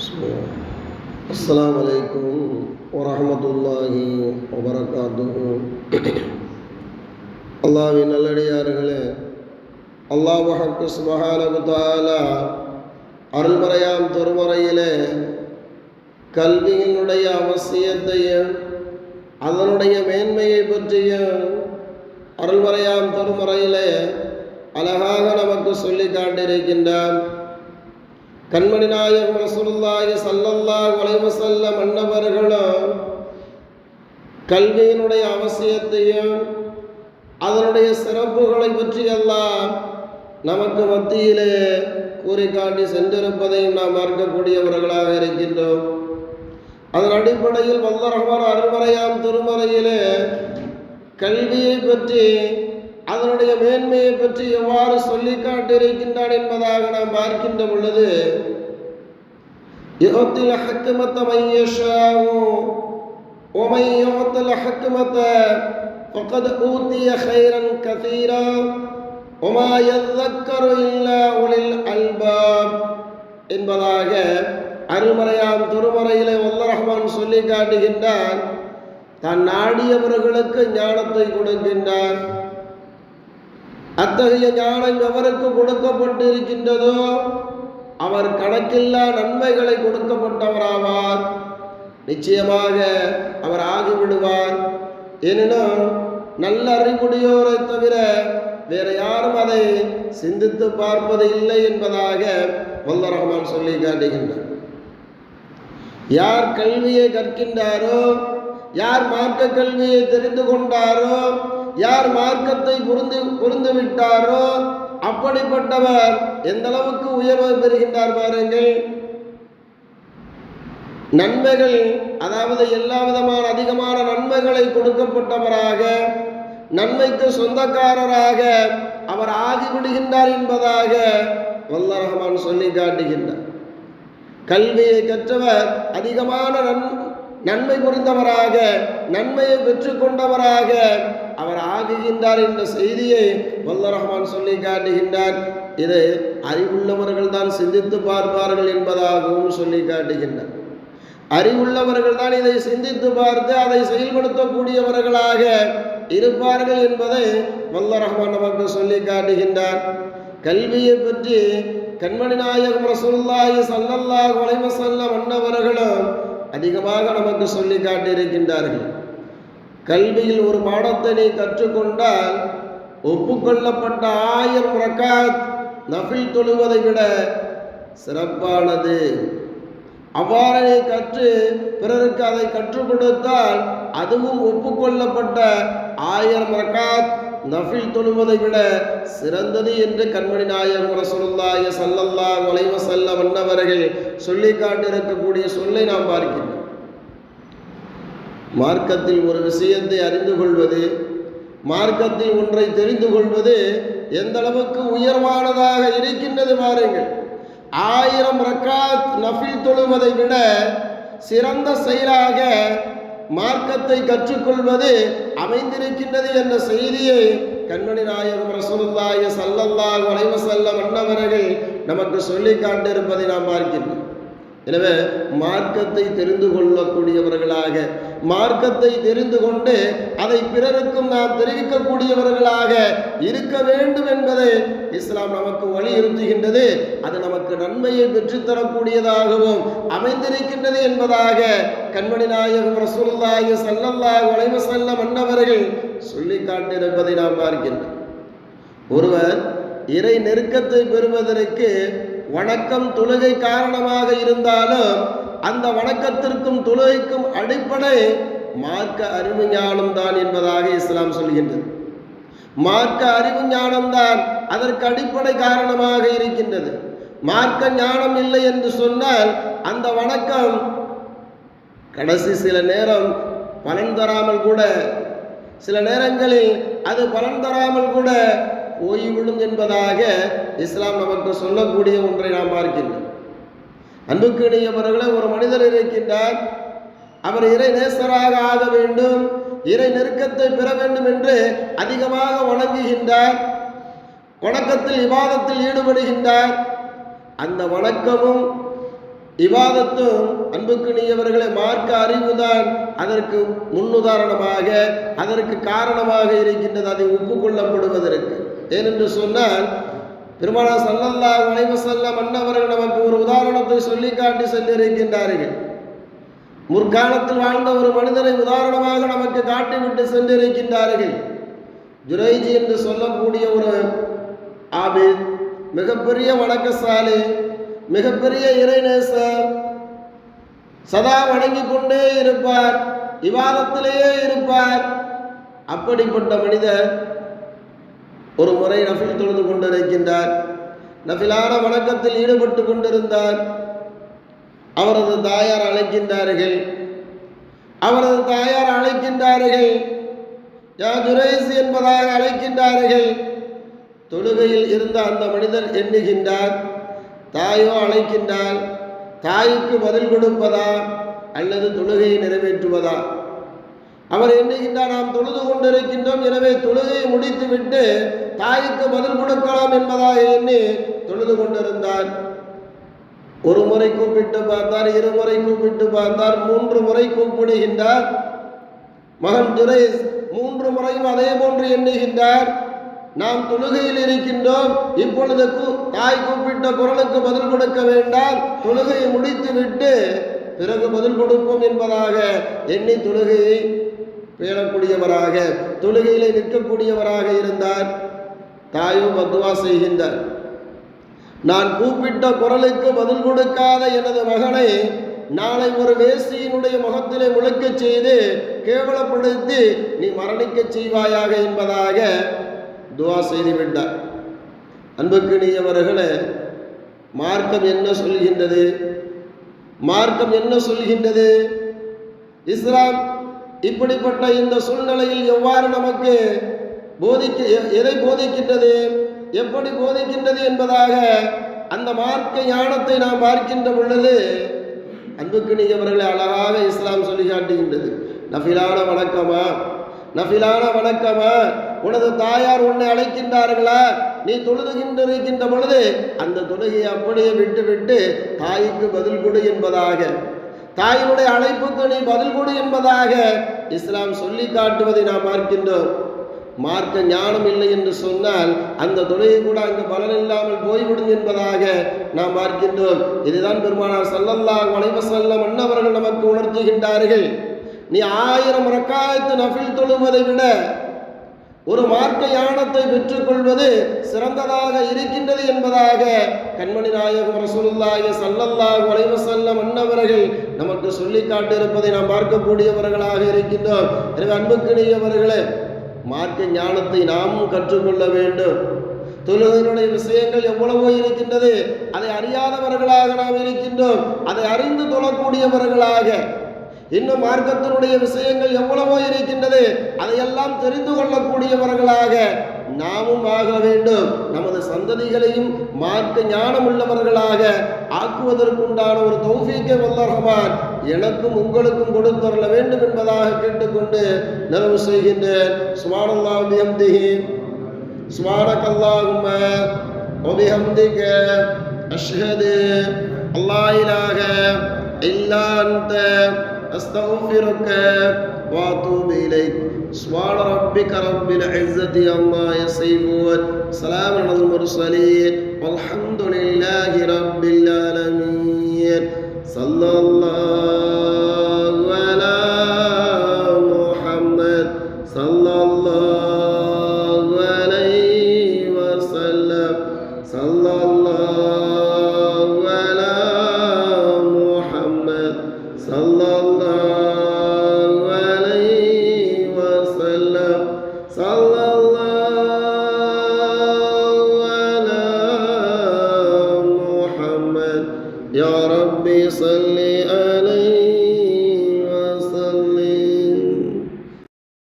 بسم الله السلام عليكم ورحمة الله وبركاته அல்லாவின் நல்லடியார்களே அல்லாஹக்கு சுபஹானகுதாலா அருள்மறையாம் திருமறையிலே கல்வியினுடைய அவசியத்தையும் அதனுடைய மேன்மையை பற்றியும் அருள்மறையாம் திருமறையிலே அழகாக நமக்கு சொல்லி காட்டியிருக்கின்றான் கண்மணி நாயகம் ரசூலுல்லாஹி ஸல்லல்லாஹு அலைஹி வஸல்லம் அன்னவர்களும் கல்வியினுடைய அவசியத்தையும் அதனுடைய சிறப்புகளை பற்றி எல்லாம் நமக்கு மத்தியிலே கூறி காட்டி சென்றிருப்பதையும் நாம் பார்க்கக்கூடியவர்களாக இருக்கின்றோம். அதன் அடிப்படையில் வல்ல ரஹ்மான் அருமறையாம் திருமறையிலே கல்வியை பற்றி அதனுடைய மேன்மையை பற்றி எவ்வாறு சொல்லி காட்டியிருக்கின்றான் என்பதாக நாம் பார்க்கின்ற பொழுது யுகத்தில் ஹக்குமத்த மையஷாவும் ومن يعط الحكمة فقد أوتي خيرا كثيرا وما يذكر إلا أولي الألباب என்பதாக அருள்மறையாம் திருமறையிலே வல்ல ரஹ்மான் சொல்லி காட்டுகின்றான் தான் நாடியவர்களுக்கு ஞானத்தை கொடுக்கின்றான் அத்தகைய ஞானம் எவருக்கு கொடுக்கப்பட்டிருக்கின்றதோ அவர் கணக்கில்லா நன்மைகளை கொடுக்கப்பட்டவராவார். நிச்சயமாக அவர் ஆகிவிடுவார். எனினும் நல்ல அறிவுடையோரை தவிர வேற யாரும் அதை சிந்தித்து பார்ப்பது இல்லை என்பதாக வல்ல ரஹ்மான் சொல்லி காட்டுகின்றார். யார் கல்வியை கற்கின்றாரோ யார் மார்க்க கல்வியை தெரிந்து கொண்டாரோ யார் மார்க்கத்தை புரிந்து புரிந்து விட்டாரோ அப்படிப்பட்டவர் எந்த அளவுக்கு உயர்வு பெறுகின்றார் பாருங்கள். நன்மைகள் அதாவது எல்லா விதமான அதிகமான நன்மைகளை கொடுக்கப்பட்டவராக நன்மைக்கு சொந்தக்காரராக அவர் ஆகிவிடுகின்றார் என்பதாக வல்ல ரஹமான் சொல்லி காட்டுகின்றார் கல்வியை கற்றவர் அதிகமான நன் நன்மை புரிந்தவராக நன்மையை பெற்று கொண்டவராக அவர் ஆகுகின்றார் என்ற செய்தியை வல்ல ரஹ்மான் சொல்லி காட்டுகின்றார். இது அறிவுள்ளவர்கள் தான் சிந்தித்து பார்ப்பார்கள் என்பதாகவும் சொல்லி காட்டுகின்றார். அறிவுள்ளவர்கள் தான் இதை சிந்தித்து பார்த்து அதை செயல்படுத்தக்கூடியவர்களாக இருப்பார்கள் என்பதை வல்ல ரஹ்மான் நமக்கு சொல்லி காட்டுகின்றார். கல்வியை பற்றி கண்மணி நாயகம் ரசூல்லாஹி சல்லல்லாஹு அலைஹி அன்னவர்களும் அதிகமாக நமக்கு சொல்லி காட்டியிருக்கின்றார்கள். கல்வியில் ஒரு பாடத்தை நீ கற்றுக்கொண்டால் ஒப்புக்கொள்ளப்பட்ட ஆயிரம் ரக்காத் நஃபில் தொழுவதை விட சிறப்பானது. அவ்வாறு நீ கற்று பிறருக்கு அதை கற்றுக் கொடுத்தால் அதுவும் ஒப்புக்கொள்ளப்பட்ட ஆயிரம் ரக்காத் நஃபில் தொழுவதை விட சிறந்தது என்று கண்மணி நாயகம் ரசூலுல்லாஹி சல்லல்லா அலைஹி செல்ல வண்ணவர்கள் சொல்லி காட்டியிருக்கக்கூடிய சொல்லை நாம் பார்க்கின்றோம். மார்க்கத்தில் ஒரு விஷயத்தை அறிந்து கொள்வது மார்க்கத்தில் ஒன்றை தெரிந்து கொள்வது எந்த அளவுக்கு உயர்வானதாக இருக்கின்றது பாருங்கள். ஆயிரம் ரக்காத் நஃபில் தொழுவதை விட சிறந்த செயலாக மார்க்கத்தை கற்றுக்கொள்வது அமைந்திருக்கின்றது என்ற செய்தியை கண்மணி நாயகம் ரசூலுல்லாஹி ஸல்லல்லாஹு அலைஹி செல்ல அன்னவர்கள் நமக்கு சொல்லி காண்டிருப்பதை நாம் பார்க்கின்றோம். எனவே மார்க்கத்தை தெரிந்து கொள்ளக்கூடியவர்களாக மார்க்கத்தை தெரிந்து கொண்டு அதை பிறருக்கும் நாம் தெரிவிக்கக்கூடியவர்களாக இருக்க வேண்டும் என்பதை இஸ்லாம் நமக்கு வலியுறுத்துகின்றது. அது நமக்கு நன்மையை பெற்றுத்தரக்கூடியதாகவும் அமைந்திருக்கின்றது என்பதாக கண்மணி நாயகம் ரசூலுல்லாஹி சல்லல்லாஹ் அலைஹி செல்ல மன்னவர்கள் சொல்லி காட்டியிருப்பதை நாம் பார்க்கின்றோம். ஒருவர் இறை நெருக்கத்தை பெறுவதற்கு வணக்கம் தொழுகை காரணமாக இருந்தாலும் அந்த வணக்கத்திற்கும் தொழுகைக்கும் அடிப்படை மார்க்க அறிவு ஞானம் தான் என்பதாக இஸ்லாம் சொல்கின்றது. மார்க்க அறிவு ஞானம்தான் அதற்கு அடிப்படை காரணமாக இருக்கின்றது. மார்க்க ஞானம் இல்லை என்று சொன்னால் அந்த வணக்கம் கடைசி சில நேரம் பலன் தராமல் கூட சில நேரங்களில் அது பலன் தராமல் கூட போய்விடும் என்பதாக இஸ்லாம் நமக்கு சொல்லக்கூடிய ஒன்றை நாம் பார்க்கின்றோம். அன்புக்கு இணையவர்களே ஒரு மனிதர் இருக்கின்றார். அவர் இறை நேசராக ஆக வேண்டும் இறை நெருக்கத்தை பெற வேண்டும் என்று அதிகமாக வணங்குகின்றார். வணக்கத்தில் விவாதத்தில் ஈடுபடுகின்றார். அந்த வணக்கமும் இவாதத்தும் அன்புக்குரியவர்களை மார்க்க அறிவுதான் அதற்கு முன்னுதாரணமாக அதற்கு காரணமாக இருக்கின்றது. அதை ஒப்புக்கொள்ளப்படுவதற்கு. ஏனென்று சொன்னால் பெருமானா சல்லல்லா வளைவு செல்ல மன்னவர்கள் நமக்கு ஒரு உதாரணத்தை சொல்லி காட்டி சென்றிருக்கின்றார்கள். முற்காலத்தில் வாழ்ந்த ஒரு மனிதனை உதாரணமாக நமக்கு காட்டிவிட்டு சென்றிருக்கின்றார்கள். ஜுரைஜி என்று சொல்லக்கூடிய ஒரு ஆபித் மிகப்பெரிய வணக்கசாலி மிகப்பெரிய இறைநேசர் சதா வணங்கி கொண்டே இருப்பார் விவாதத்திலேயே இருப்பார். அப்படிப்பட்ட மனிதர் ஒரு முறை நஃபில் தொழுது கொண்டிருக்கின்றார். நஃபிலான வணக்கத்தில் ஈடுபட்டு கொண்டிருந்தார். அவரது தாயார் அழைக்கின்றார்கள். அவரது தாயார் அழைக்கின்றார்கள். யா ஜுரைஸ் என்பதாக அழைக்கின்றார்கள். தொழுகையில் இருந்த அந்த மனிதர் எண்ணுகின்றார். தாயோ அழைக்கின்றார். தாய்க்கு பதில் கொடுப்பதா? அல்லது தொழுகையை நிறைவேற்றுவதா? அவர் எண்ணுகின்றார் நாம் தொழுது கொண்டிருக்கின்றோம். எனவே தொழுகையை முடித்துவிட்டு தாய்க்கு பதில் கொடுக்கலாம் என்பதாக எண்ணி தொழுது கொண்டிருந்தார். ஒரு முறை கூப்பிட்டு பார்த்தார் இருமுறை கூப்பிட்டு பார்த்தார் மூன்று முறை கூப்பிடுகின்றார். மகன் துரேஸ் மூன்று முறையும் அதே போன்று எண்ணுகின்றார். நாம் தொழுகையில் இருக்கின்றோம். இப்பொழுது தாய் கூப்பிட்ட குரலுக்கு பதில் கொடுக்க வேண்டாம். தொழுகையை முடித்துவிட்டு பிறகு பதில் கொடுப்போம் என்பதாக எண்ணி தொழுகையை பேணக்கூடியவராக தொழுகையிலே நிற்கக்கூடியவராக இருந்தார். தாயும் பத்துவா செய்கின்றார். நான் கூப்பிட்ட குரலுக்கு பதில் கொடுக்காத எனது மகனை நாளை ஒரு வேசியினுடைய முகத்திலே முழுக்கச் செய்து கேவலப்படுத்தி நீ மரணிக்கச் செய்வாயாக என்பதாக துவா செய்து விட்டார். அன்புக்குரியவர்களே மார்க்கம் என்ன சொல்கின்றது? மார்க்கம் என்ன சொல்கின்றது? இஸ்லாம் இப்படிப்பட்ட இந்த சூழ்நிலையில் எவ்வாறு நமக்கு போதிக்க எ- எதை போதிக்கின்றது? எப்படி போதிக்கின்றது என்பதாக அந்த மார்க்க ஞானத்தை நாம் பார்க்கின்ற பொழுது அன்புக்கு நீ அவர்களை அழகாக இஸ்லாம் சொல்லி காட்டுகின்றது. நஃபிலான வணக்கமா? நஃபிலான வணக்கமா? உனது தாயார் உன்னை அழைக்கின்றார்களா? நீ தொழுதுகின்றிருக்கின்ற பொழுது அந்த தொழுகையை அப்படியே விட்டு விட்டு தாய்க்கு பதில் கொடு என்பதாக தாயினுடைய அழைப்புக்கு நீ பதில் கொடு என்பதாக இஸ்லாம் சொல்லி காட்டுவதை நாம் பார்க்கின்றோம். மார்க்க ஞானம் இல்லை என்று சொன்னால் அந்த தொழுகை கூட அங்கு பலன் இல்லாமல் போய்விடும் என்பதாக நாம் பார்க்கின்றோம். இதுதான் பெருமானார் சல்லல்லா அலைஹி வஸல்லம் நமக்கு உணர்த்துகின்றார்கள். நீ ஆயிரம் ரக்காயத்து நஃபில் தொழுவதை விட ஒரு மார்க்க ஞானத்தை பெற்றுக்கொள்வது சிறந்ததாக இருக்கின்றது என்பதாக கண்மணி நாயகம் ரசூலுல்லாஹி சல்லல்லாஹு அலைஹி வஸல்லம் அன்னவர்கள் நமக்கு சொல்லி காட்டியிருப்பதை நாம் பார்க்கக்கூடியவர்களாக இருக்கின்றோம். எனவே அன்புக்குரியவர்களே மார்க்க ஞானத்தை நாமும் கற்றுக்கொள்ள வேண்டும். தொழுகையினுடைய விஷயங்கள் எவ்வளவோ இருக்கின்றது அதை அறியாதவர்களாக நாம் இருக்கின்றோம். அதை அறிந்து தொழக்கூடியவர்களாக இன்னும் மார்க்கத்தினுடைய விஷயங்கள் எவ்வளவோ இருக்கின்றது அதையெல்லாம் தெரிந்து கொள்ளக்கூடியவர்களாக நாமும் ஆக வேண்டும் நமது சந்ததிகளையும் மார்க்க ஞானம் உள்ளவர்களாக ஆக்குவதற்குண்டான ஒரு தௌஃபீக்கை வல்ல ரஹ்மான் எனக்கும் உங்களுக்கும் கொடுத்தரல வேண்டும் என்பதாக கேட்டுக்கொண்டு நிறைவு செய்கின்றேன் சுமானல்லாஹ் பிஹம்திஹி سبحانك اللهم وبحمدك أشهد أن لا إله إلا أنت أستغفرك وأتوب إليك. سبحان ربك رب العزة عما يصفون. سلام على المرسلين. والحمد لله رب العالمين. صلى الله